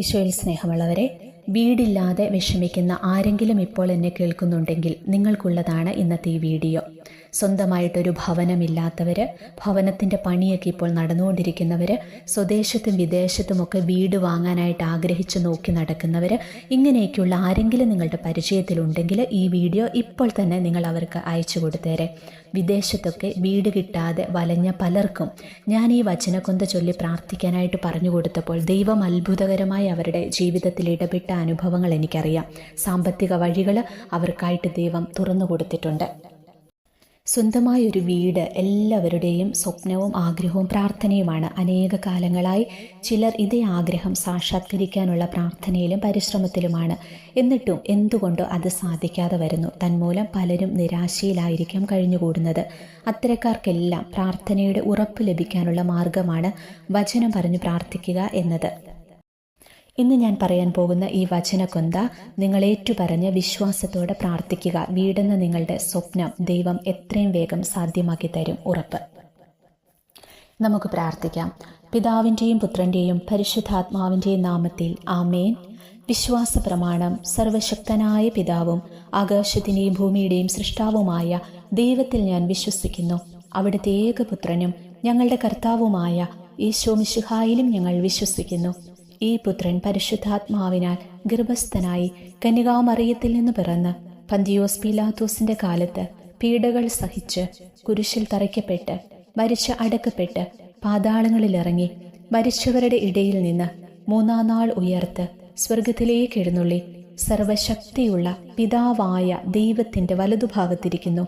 ഈശോയിൽ സ്നേഹമുള്ളവരെ വീടില്ലാതെ വിഷമിക്കുന്ന ആരെങ്കിലും ഇപ്പോൾ എന്നെ കേൾക്കുന്നുണ്ടെങ്കിൽ നിങ്ങൾക്കുള്ളതാണ് ഇന്നത്തെ ഈ വീഡിയോ. സ്വന്തമായിട്ടൊരു ഭവനമില്ലാത്തവർ ഭവനത്തിന്റെ പണിയൊക്കെ ഇപ്പോൾ നടന്നുകൊണ്ടിരിക്കുന്നവർ സ്വദേശത്തും വിദേശത്തുമൊക്കെ വീട് വാങ്ങാനായിട്ട് ആഗ്രഹിച്ച് നോക്കി നടക്കുന്നവർ ഇങ്ങനെയൊക്കെയുള്ള ആരെങ്കിലും നിങ്ങളുടെ പരിചയത്തിലുണ്ടെങ്കിൽ ഈ വീഡിയോ ഇപ്പോൾ തന്നെ നിങ്ങൾ അവർക്ക് അയച്ചു കൊടുത്തേരെ. വിദേശത്തൊക്കെ വീട് കിട്ടാതെ വലഞ്ഞ പലർക്കും ഞാൻ ഈ വചനക്കൊന്ത ചൊല്ലി പ്രാർത്ഥിക്കാനായിട്ട് പറഞ്ഞു കൊടുത്തപ്പോൾ ദൈവം അത്ഭുതകരമായി അവരുടെ ജീവിതത്തിൽ ഇടപെട്ട അനുഭവങ്ങൾ എനിക്കറിയാം. സാമ്പത്തിക വഴികൾ അവർക്കായിട്ട് ദൈവം തുറന്നു കൊടുത്തിട്ടുണ്ട്. സ്വന്തമായ ഒരു വീട് എല്ലാവരുടെയും സ്വപ്നവും ആഗ്രഹവും പ്രാർത്ഥനയുമാണ്. അനേക കാലങ്ങളായി ചിലർ ഇതേ ആഗ്രഹം സാക്ഷാത്കരിക്കാനുള്ള പ്രാർത്ഥനയിലും പരിശ്രമത്തിലുമാണ്. എന്നിട്ടും എന്തുകൊണ്ടോ അത് സാധിക്കാതെ വരുന്നു. തന്മൂലം പലരും നിരാശയിലായിരിക്കാം കഴിഞ്ഞുകൂടുന്നത്. അത്തരക്കാർക്കെല്ലാം പ്രാർത്ഥനയുടെ ഉറപ്പ് ലഭിക്കാനുള്ള മാർഗമാണ് വചനം പറഞ്ഞു പ്രാർത്ഥിക്കുക എന്നത്. ഇന്ന് ഞാൻ പറയാൻ പോകുന്ന ഈ വചനക്കൊന്ത നിങ്ങൾ ഏറ്റുപറഞ്ഞ് വിശ്വാസത്തോടെ പ്രാർത്ഥിക്കുക. വീടെന്ന നിങ്ങളുടെ സ്വപ്നം ദൈവം എത്രയും വേഗം സാധ്യമാക്കി തരും ഉറപ്പ്. നമുക്ക് പ്രാർത്ഥിക്കാം. പിതാവിന്റെയും പുത്രന്റെയും പരിശുദ്ധാത്മാവിന്റെയും നാമത്തിൽ ആമേൻ. വിശ്വാസ പ്രമാണം സർവശക്തനായ പിതാവും ആകാശത്തിന്റെയും ഭൂമിയുടെയും സൃഷ്ടാവുമായ ദൈവത്തിൽ ഞാൻ വിശ്വസിക്കുന്നു. അവിടുത്തെ ഏകപുത്രനും ഞങ്ങളുടെ കർത്താവുമായ ഈശോ മിശുഹായിലും ഞങ്ങൾ വിശ്വസിക്കുന്നു. ഈ പുത്രൻ പരിശുദ്ധാത്മാവിനാൽ ഗർഭസ്ഥനായി കന്യകാമറിയത്തിൽ നിന്ന് പിറന്ന് പന്തിയോസ് പീലാത്തോസിന്റെ കാലത്ത് പീഡകൾ സഹിച്ച് കുരിശിൽ തറയ്ക്കപ്പെട്ട് മരിച്ച അടക്കപ്പെട്ട് പാതാളങ്ങളിലിറങ്ങി മരിച്ചവരുടെ ഇടയിൽ നിന്ന് മൂന്നാം നാൾ ഉയർത്ത് സ്വർഗത്തിലേക്ക് എഴുന്നള്ളി സർവശക്തിയുള്ള പിതാവായ ദൈവത്തിന്റെ വലതുഭാഗത്തിരിക്കുന്നു.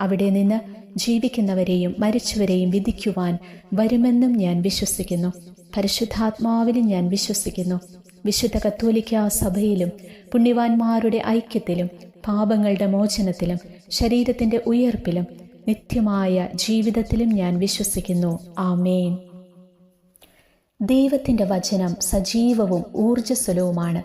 അവിടെ നിന്ന് ജീവിക്കുന്നവരെയും മരിച്ചവരെയും വിധിക്കുവാൻ വരുമെന്നും ഞാൻ വിശ്വസിക്കുന്നു. പരിശുദ്ധാത്മാവിലും ഞാൻ വിശ്വസിക്കുന്നു. വിശുദ്ധ കത്തോലിക്ക സഭയിലും പുണ്യവാന്മാരുടെ ഐക്യത്തിലും പാപങ്ങളുടെ മോചനത്തിലും ശരീരത്തിന്റെ ഉയർപ്പിലും നിത്യമായ ജീവിതത്തിലും ഞാൻ വിശ്വസിക്കുന്നു. ആമേൻ. ദൈവത്തിന്റെ വചനം സജീവവും ഊർജസ്വലവുമാണ്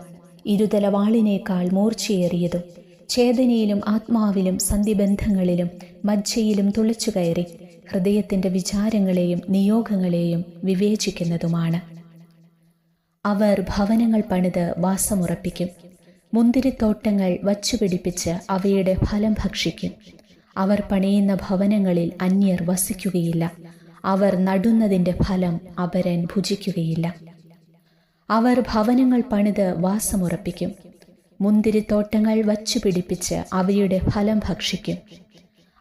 ഇരുതലവാളിനേക്കാൾ മൂർച്ചയേറിയതും ചേതനയിലും ആത്മാവിലും സന്ധിബന്ധങ്ങളിലും മജ്ജയിലും തുളച്ചു കയറി ഹൃദയത്തിന്റെ വിചാരങ്ങളെയും നിയോഗങ്ങളെയും വിവേചിക്കുന്നതുമാണ്. അവർ ഭവനങ്ങൾ പണിത് വാസമുറപ്പിക്കും. മുന്തിരിത്തോട്ടങ്ങൾ വച്ചുപിടിപ്പിച്ച് അവയുടെ ഫലം ഭക്ഷിക്കും. അവർ പണിയുന്ന ഭവനങ്ങളിൽ അന്യർ വസിക്കുകയില്ല. അവർ നടുന്നതിന്റെ ഫലം അപരൻ ഭുജിക്കുകയില്ല. അവർ ഭവനങ്ങൾ പണിത് വാസമുറപ്പിക്കും. മുന്തിരിത്തോട്ടങ്ങൾ വച്ചുപിടിപ്പിച്ച് അവയുടെ ഫലം ഭക്ഷിക്കും.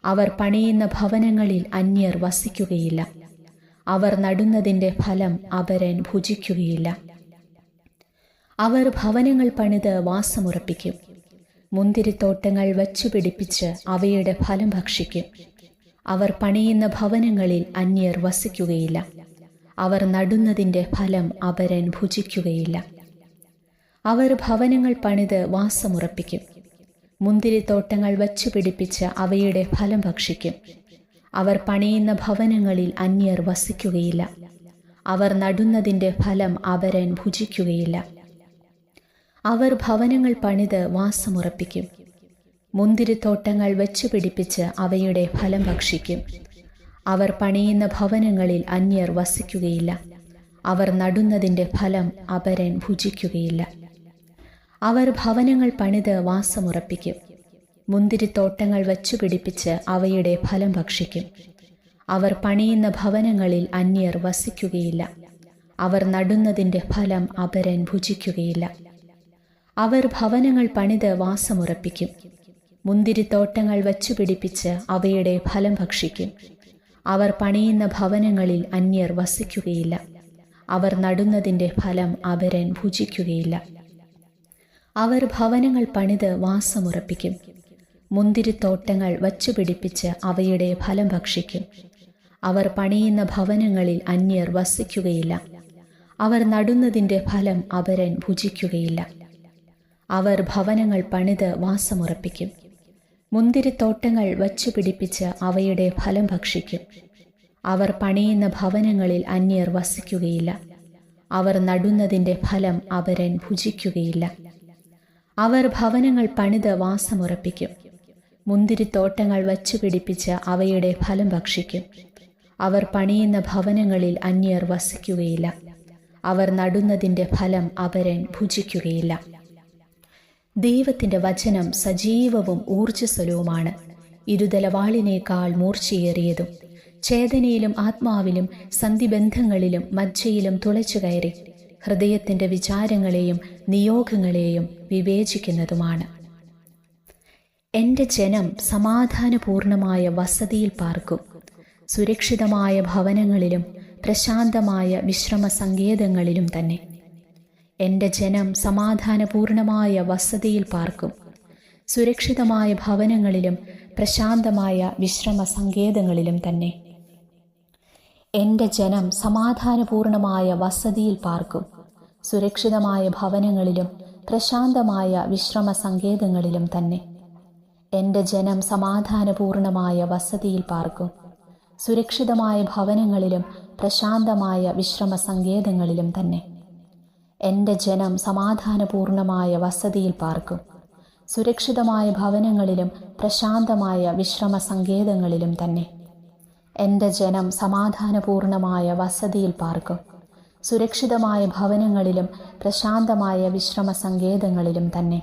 അവർ പണിയുന്ന ഭവനങ്ങളിൽ അന്യർ വസിക്കുകയില്ല. അവർ നടുന്നതിന്റെ ഫലം അവരൻ ഭുജിക്കുകയില്ല. അവർ ഭവനങ്ങൾ പണിത് വാസമുറപ്പിക്കും. മുന്തിരിത്തോട്ടങ്ങൾ വച്ചുപിടിപ്പിച്ച് അവയുടെ ഫലം ഭക്ഷിക്കും. അവർ പണിയുന്ന ഭവനങ്ങളിൽ അന്യർ വസിക്കുകയില്ല. അവർ നടുന്നതിന്റെ ഫലം അവരൻ ഭുജിക്കുകയില്ല. അവർ ഭവനങ്ങൾ പണിത് വാസമുറപ്പിക്കും. മുന്തിരിത്തോട്ടങ്ങൾ വച്ചുപിടിപ്പിച്ച് അവയുടെ ഫലം ഭക്ഷിക്കും. അവർ പണിയുന്ന ഭവനങ്ങളിൽ അന്യർ വസിക്കുകയില്ല. അവർ നടുന്നതിന്റെ ഫലം അവരൻ ഭുജിക്കുകയില്ല. അവർ ഭവനങ്ങൾ പണിത് വാസമുറപ്പിക്കും മുന്തിരിത്തോട്ടങ്ങൾ വച്ചുപിടിപ്പിച്ച് അവയുടെ ഫലം ഭക്ഷിക്കും. അവർ പണിയുന്ന ഭവനങ്ങളിൽ അന്യർ വസിക്കുകയില്ല. അവർ നടുന്നതിന്റെ ഫലം അപരൻ ഭുജിക്കുകയില്ല. അവർ ഭവനങ്ങൾ പണിത് വാസമുറപ്പിക്കും മുന്തിരിത്തോട്ടങ്ങൾ വച്ചുപിടിപ്പിച്ച് അവയുടെ ഫലം ഭക്ഷിക്കും. അവർ പണിയുന്ന ഭവനങ്ങളിൽ അന്യർ വസിക്കുകയില്ല. അവർ നടുന്നതിന്റെ ഫലം അപരൻ ഭുജിക്കുകയില്ല. അവർ ഭവനങ്ങൾ പണിത് വാസമുറപ്പിക്കും മുന്തിരിത്തോട്ടങ്ങൾ വച്ചുപിടിപ്പിച്ച് അവയുടെ ഫലം ഭക്ഷിക്കും. അവർ പണിയുന്ന ഭവനങ്ങളിൽ അന്യർ വസിക്കുകയില്ല. അവർ നടുന്നതിന്റെ ഫലം അപരൻ ഭുജിക്കുകയില്ല. അവർ ഭവനങ്ങൾ പണിത് വാസമുറപ്പിക്കും മുന്തിരിത്തോട്ടങ്ങൾ വച്ചുപിടിപ്പിച്ച് അവയുടെ ഫലം ഭക്ഷിക്കും. അവർ പണിയുന്ന ഭവനങ്ങളിൽ അന്യർ വസിക്കുകയില്ല. അവർ നടുന്നതിന്റെ ഫലം അവരൻ ഭുജിക്കുകയില്ല. അവർ ഭവനങ്ങൾ പണിത് വാസമുറപ്പിക്കും മുന്തിരിത്തോട്ടങ്ങൾ വച്ചുപിടിപ്പിച്ച് അവയുടെ ഫലം ഭക്ഷിക്കും. അവർ പണിയുന്ന ഭവനങ്ങളിൽ അന്യർ വസിക്കുകയില്ല. അവർ നടുന്നതിന്റെ ഫലം അവരൻ ഭുജിക്കുകയില്ല. അവർ ഭവനങ്ങൾ പണിത് വാസമുറപ്പിക്കും. മുന്തിരിത്തോട്ടങ്ങൾ വച്ചുപിടിപ്പിച്ച് അവയുടെ ഫലം ഭക്ഷിക്കും. അവർ പണിയുന്ന ഭവനങ്ങളിൽ അന്യർ വസിക്കുകയില്ല. അവർ നടുന്നതിന്റെ ഫലം അവരൻ ഭുജിക്കുകയില്ല. ദൈവത്തിന്റെ വചനം സജീവവും ഊർജസ്വലവുമാണ്. ഇരുതലവാളിനേക്കാൾ മൂർച്ചയേറിയതും ചേതനയിലും ആത്മാവിലും സന്ധിബന്ധങ്ങളിലും മജ്ജയിലും തുളച്ചു കയറി ഹൃദയത്തിന്റെ വിചാരങ്ങളെയും നിയോഗങ്ങളെയും വിവേചിക്കുന്നതുമാണ്. എന്റെ ജനം സമാധാനപൂർണമായ വസതിയിൽ പാർക്കും. സുരക്ഷിതമായ ഭവനങ്ങളിലും പ്രശാന്തമായ വിശ്രമ സങ്കേതങ്ങളിലും തന്നെ. എന്റെ ജനം സമാധാനപൂർണമായ വസതിയിൽ പാർക്കും. സുരക്ഷിതമായ ഭവനങ്ങളിലും പ്രശാന്തമായ വിശ്രമ സങ്കേതങ്ങളിലും തന്നെ. എന്റെ ജനം സമാധാനപൂർണമായ വസതിയിൽ പാർക്കും. സുരക്ഷിതമായ ഭവനങ്ങളിലും പ്രശാന്തമായ വിശ്രമ സങ്കേതങ്ങളിലും തന്നെ. എന്റെ ജനം സമാധാനപൂർണമായ വസതിയിൽ പാർക്കും. സുരക്ഷിതമായ ഭവനങ്ങളിലും പ്രശാന്തമായ വിശ്രമ സങ്കേതങ്ങളിലും തന്നെ. എന്റെ ജനം സമാധാനപൂർണമായ വസതിയിൽ പാർക്കും. സുരക്ഷിതമായ ഭവനങ്ങളിലും പ്രശാന്തമായ വിശ്രമ സങ്കേതങ്ങളിലും തന്നെ. എന്റെ ജനം സമാധാനപൂർണമായ വസതിയിൽ പാർക്കും. സുരക്ഷിതമായ ഭവനങ്ങളിലും പ്രശാന്തമായ വിശ്രമ സങ്കേതങ്ങളിലും തന്നെ.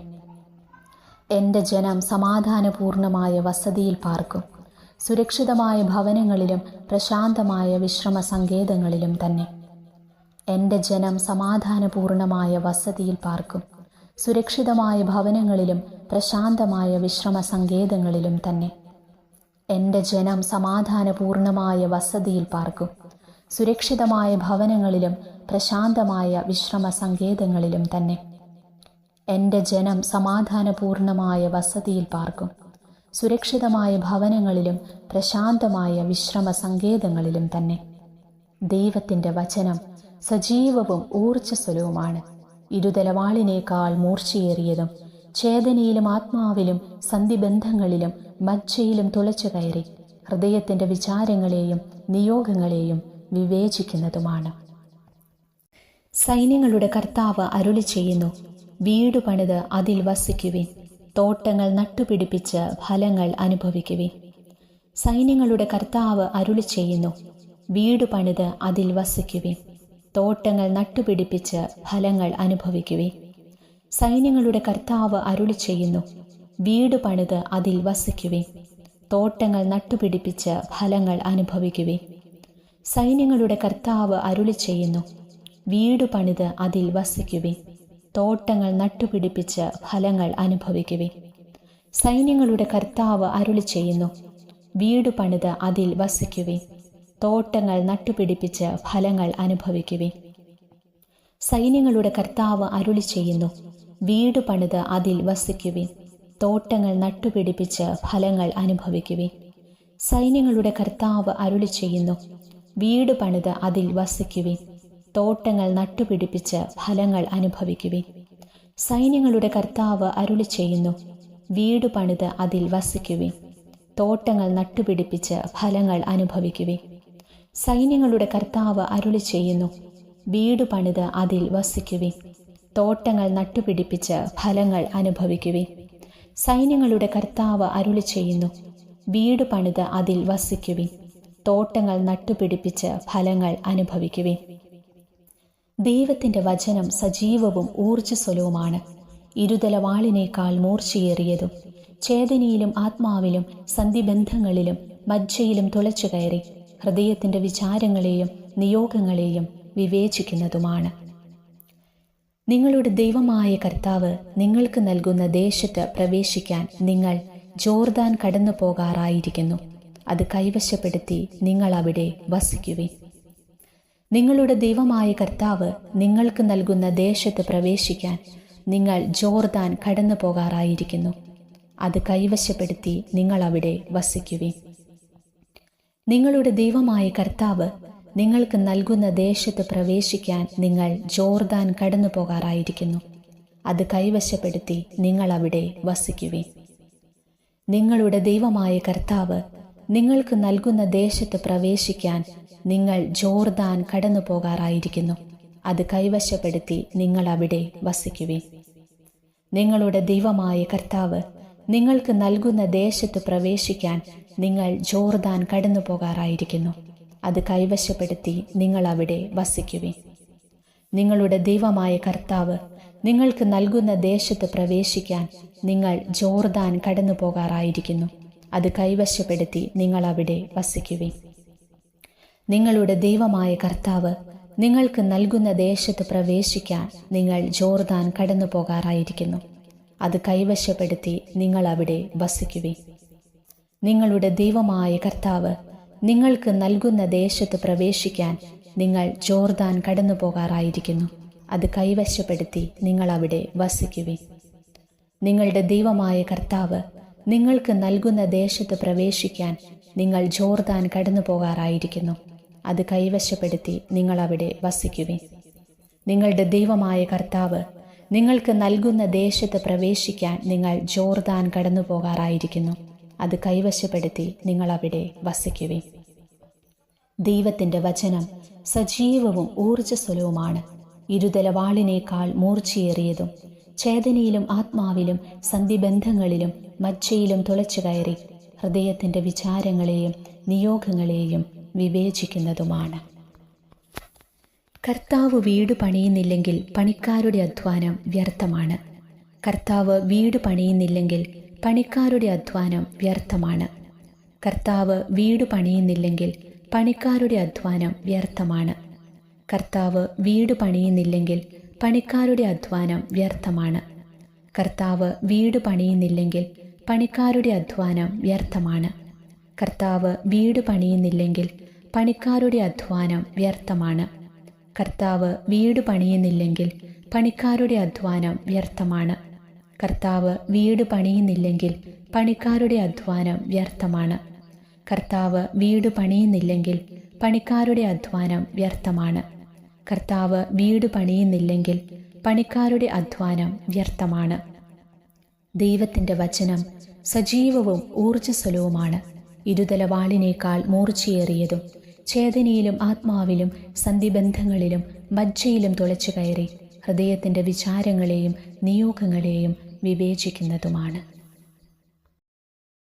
എന്റെ ജനം സമാധാനപൂർണമായ വസതിയിൽ പാർക്കും. സുരക്ഷിതമായ ഭവനങ്ങളിലും പ്രശാന്തമായ വിശ്രമ സങ്കേതങ്ങളിലും തന്നെ. എന്റെ ജനം സമാധാനപൂർണമായ വസതിയിൽ പാർക്കും. സുരക്ഷിതമായ ഭവനങ്ങളിലും പ്രശാന്തമായ വിശ്രമ സങ്കേതങ്ങളിലും തന്നെ. എന്റെ ജനം സമാധാനപൂർണമായ വസതിയിൽ പാർക്കും. സുരക്ഷിതമായ ഭവനങ്ങളിലും പ്രശാന്തമായ വിശ്രമ സങ്കേതങ്ങളിലും തന്നെ. എന്റെ ജനം സമാധാനപൂർണമായ വസതിയിൽ പാർക്കും. സുരക്ഷിതമായ ഭവനങ്ങളിലും പ്രശാന്തമായ വിശ്രമ സങ്കേതങ്ങളിലും തന്നെ. ദൈവത്തിന്റെ വചനം സജീവവും ഊർജസ്വലവുമാണ്. ഇരുതലവാളിനേക്കാൾ മൂർച്ചയേറിയതും ചേതനയിലും ആത്മാവിലും സന്ധിബന്ധങ്ങളിലും മജ്ജയിലും തുളച്ചു കയറി ഹൃദയത്തിന്റെ വിചാരങ്ങളെയും നിയോഗങ്ങളെയും വിവേചിക്കുന്നതുമാണ്. സൈന്യങ്ങളുടെ കർത്താവ് അരുളി ചെയ്യുന്നു. വീട് പണിത് അതിൽ വസിക്കുവിൻ. തോട്ടങ്ങൾ നട്ടുപിടിപ്പിച്ച് ഫലങ്ങൾ അനുഭവിക്കുവിൻ. സൈന്യങ്ങളുടെ കർത്താവ് അരുളി ചെയ്യുന്നു. വീട് പണിത് അതിൽ വസിക്കുവിൻ. തോട്ടങ്ങൾ നട്ടുപിടിപ്പിച്ച് ഫലങ്ങൾ അനുഭവിക്കുവിൻ. സൈന്യങ്ങളുടെ കർത്താവ് അരുളി ചെയ്യുന്നു. വീട് പണിത് അതിൽ വസിക്കുവിൻ. തോട്ടങ്ങൾ നട്ടുപിടിപ്പിച്ച് ഫലങ്ങൾ അനുഭവിക്കുവിൻ. സൈന്യങ്ങളുടെ കർത്താവ് അരുളി ചെയ്യുന്നു. വീട് പണിത് അതിൽ വസിക്കുവിൻ. തോട്ടങ്ങൾ നട്ടുപിടിപ്പിച്ച് ഫലങ്ങൾ അനുഭവിക്കുവിൻ. സൈന്യങ്ങളുടെ കർത്താവ് അരുളി ചെയ്യുന്നു വീട് പണിത് അതിൽ വസിക്കുവിൻ. തോട്ടങ്ങൾ നട്ടുപിടിപ്പിച്ച് ഫലങ്ങൾ അനുഭവിക്കുവിൻ. സൈന്യങ്ങളുടെ കർത്താവ് അരുളി ചെയ്യുന്നു വീട് പണിത് അതിൽ വസിക്കുവിൻ. തോട്ടങ്ങൾ നട്ടുപിടിപ്പിച്ച് ഫലങ്ങൾ അനുഭവിക്കുവിൻ. സൈന്യങ്ങളുടെ കർത്താവ് അരുളി ചെയ്യുന്നു വീട് പണിത് അതിൽ വസിക്കുവിൻ. തോട്ടങ്ങൾ നട്ടുപിടിപ്പിച്ച് ഫലങ്ങൾ അനുഭവിക്കുവിൻ. സൈന്യങ്ങളുടെ കർത്താവ് അരുളി ചെയ്യുന്നു വീട് പണിത് അതിൽ വസിക്കുവിൻ. തോട്ടങ്ങൾ നട്ടുപിടിപ്പിച്ച് ഫലങ്ങൾ അനുഭവിക്കുവിൻ. സൈന്യങ്ങളുടെ കർത്താവ് അരുളി ചെയ്യുന്നു വീട് പണിത് അതിൽ വസിക്കുവിൻ. തോട്ടങ്ങൾ നട്ടുപിടിപ്പിച്ച് ഫലങ്ങൾ അനുഭവിക്കുവിൻ. സൈന്യങ്ങളുടെ കർത്താവ് അരുളി ചെയ്യുന്നു വീട് പണിത് അതിൽ വസിക്കുവിൻ. തോട്ടങ്ങൾ നട്ടുപിടിപ്പിച്ച് ഫലങ്ങൾ അനുഭവിക്കുവിൻ. ദൈവത്തിന്റെ വചനം സജീവവും ഊർജസ്വലവുമാണ്. ഇരുതലവാളിനേക്കാൾ മൂർച്ചയേറിയതും ചേതനയിലും ആത്മാവിലും സന്ധിബന്ധങ്ങളിലും മജ്ജയിലും തുളച്ചു കയറി ഹൃദയത്തിന്റെ വിചാരങ്ങളെയും നിയോഗങ്ങളെയും വിവേചിക്കുന്നതുമാണ്. നിങ്ങളുടെ ദൈവമായ കർത്താവ് നിങ്ങൾക്ക് നൽകുന്ന ദേശത്ത് പ്രവേശിക്കാൻ നിങ്ങൾ ജോർദാൻ കടന്നു പോകാറായിരിക്കുന്നു അത് കൈവശപ്പെടുത്തി നിങ്ങൾ അവിടെ വസിക്കുവിൻ. നിങ്ങളുടെ ദൈവമായ കർത്താവ് നിങ്ങൾക്ക് നൽകുന്ന ദേശത്ത് പ്രവേശിക്കാൻ നിങ്ങൾ ജോർദാൻ കടന്നു പോകാറായിരിക്കുന്നു. അത് കൈവശപ്പെടുത്തി നിങ്ങൾ അവിടെ വസിക്കുവിൻ. നിങ്ങളുടെ ദൈവമായ കർത്താവ് നിങ്ങൾക്ക് നൽകുന്ന ദേശത്ത് പ്രവേശിക്കാൻ നിങ്ങൾ ജോർദാൻ കടന്നു പോകാറായിരിക്കുന്നു. അത് കൈവശപ്പെടുത്തി നിങ്ങൾ അവിടെ വസിക്കുവിൻ. നിങ്ങളുടെ ദൈവമായ കർത്താവ് നിങ്ങൾക്ക് നൽകുന്ന ദേശത്ത് പ്രവേശിക്കാൻ നിങ്ങൾ ജോർദാൻ കടന്നു പോകാറായിരിക്കുന്നു അത് കൈവശപ്പെടുത്തി നിങ്ങൾ അവിടെ വസിക്കുവിൻ. നിങ്ങളുടെ ദൈവമായ കർത്താവ് നിങ്ങൾക്ക് നൽകുന്ന ദേശത്ത് പ്രവേശിക്കാൻ നിങ്ങൾ ജോർദാൻ കടന്നു പോകാറായിരിക്കുന്നു അത് കൈവശപ്പെടുത്തി നിങ്ങൾ അവിടെ വസിക്കുവിൻ. നിങ്ങളുടെ ദൈവമായ കർത്താവ് നിങ്ങൾക്ക് നൽകുന്ന ദേശത്ത് പ്രവേശിക്കാൻ നിങ്ങൾ ജോർദാൻ കടന്നു പോകാറായിരിക്കുന്നു അത് കൈവശപ്പെടുത്തി നിങ്ങൾ അവിടെ വസിക്കുവിൻ. നിങ്ങളുടെ ദൈവമായ കർത്താവ് നിങ്ങൾക്ക് നൽകുന്ന ദേശത്ത് പ്രവേശിക്കാൻ നിങ്ങൾ ജോർദാൻ കടന്നു പോകാറായിരിക്കുന്നു അത് കൈവശപ്പെടുത്തി നിങ്ങൾ അവിടെ വസിക്കുവിൻ. നിങ്ങളുടെ ദൈവമായ കർത്താവ് നിങ്ങൾക്ക് നൽകുന്ന ദേശത്ത് പ്രവേശിക്കാൻ നിങ്ങൾ ജോർദാൻ കടന്നു പോകാറായിരിക്കുന്നു അത് കൈവശപ്പെടുത്തി നിങ്ങൾ അവിടെ വസിക്കുവിൻ. നിങ്ങളുടെ ദൈവമായ കർത്താവ് നിങ്ങൾക്ക് നൽകുന്ന ദേശത്ത് പ്രവേശിക്കാൻ നിങ്ങൾ ജോർദാൻ കടന്നു പോകാറായിരിക്കുന്നു അത് കൈവശപ്പെടുത്തി നിങ്ങൾ അവിടെ വസിക്കുവിൻ. നിങ്ങളുടെ ദൈവമായ കർത്താവ് നിങ്ങൾക്ക് നൽകുന്ന ദേശത്ത് പ്രവേശിക്കാൻ നിങ്ങൾ ജോർദാൻ കടന്നു പോകാറായിരിക്കുന്നു അത് കൈവശപ്പെടുത്തി നിങ്ങൾ അവിടെ വസിക്കുവിൻ. ദൈവത്തിന്റെ വചനം സജീവവും ഊർജസ്വലവുമാണ്. ഇരുതലവാളിനേക്കാൾ മൂർച്ചയേറിയതും ചേതനയിലും ആത്മാവിലും സന്ധിബന്ധങ്ങളിലും മജ്ജയിലും തുളച്ചു കയറി ഹൃദയത്തിന്റെ വിചാരങ്ങളെയും നിയോഗങ്ങളെയും വിവേചിക്കുന്നതുമാണ്. കർത്താവ് വീട് പണിയുന്നില്ലെങ്കിൽ പണിക്കാരുടെ അധ്വാനം വ്യർത്ഥമാണ്. കർത്താവ് വീട് പണിയുന്നില്ലെങ്കിൽ പണിക്കാരുടെ അധ്വാനം വ്യർത്ഥമാണ്. കർത്താവ് വീട് പണിയുന്നില്ലെങ്കിൽ പണിക്കാരുടെ അധ്വാനം വ്യർത്ഥമാണ്. കർത്താവ് വീട് പണിയുന്നില്ലെങ്കിൽ പണിക്കാരുടെ അധ്വാനം വ്യർത്ഥമാണ്. കർത്താവ് വീട് പണിയുന്നില്ലെങ്കിൽ പണിക്കാരുടെ അധ്വാനം വ്യർത്ഥമാണ്. കർത്താവ് വീട് പണിയുന്നില്ലെങ്കിൽ പണിക്കാരുടെ അധ്വാനം വ്യർത്ഥമാണ്. കർത്താവ് വീട് പണിയുന്നില്ലെങ്കിൽ പണിക്കാരുടെ അധ്വാനം വ്യർത്ഥമാണ്. കർത്താവ് വീട് പണിയുന്നില്ലെങ്കിൽ പണിക്കാരുടെ അധ്വാനം വ്യർത്ഥമാണ്. കർത്താവ് വീട് പണിയുന്നില്ലെങ്കിൽ പണിക്കാരുടെ അധ്വാനം വ്യർത്ഥമാണ്. കർത്താവ് വീട് പണിയുന്നില്ലെങ്കിൽ പണിക്കാരുടെ അധ്വാനം വ്യർത്ഥമാണ്. ദൈവത്തിന്റെ വചനം സജീവവും ഊർജസ്വലവുമാണ്. ഇരുതലവാളിനേക്കാൾ മൂർച്ചയേറിയതും ചേതനയിലും ആത്മാവിലും സന്ധിബന്ധങ്ങളിലും മജ്ജയിലും തുളച്ചു കയറി ഹൃദയത്തിന്റെ വിചാരങ്ങളെയും നിയോഗങ്ങളെയും വിവേചിക്കുന്നതുമാണ്.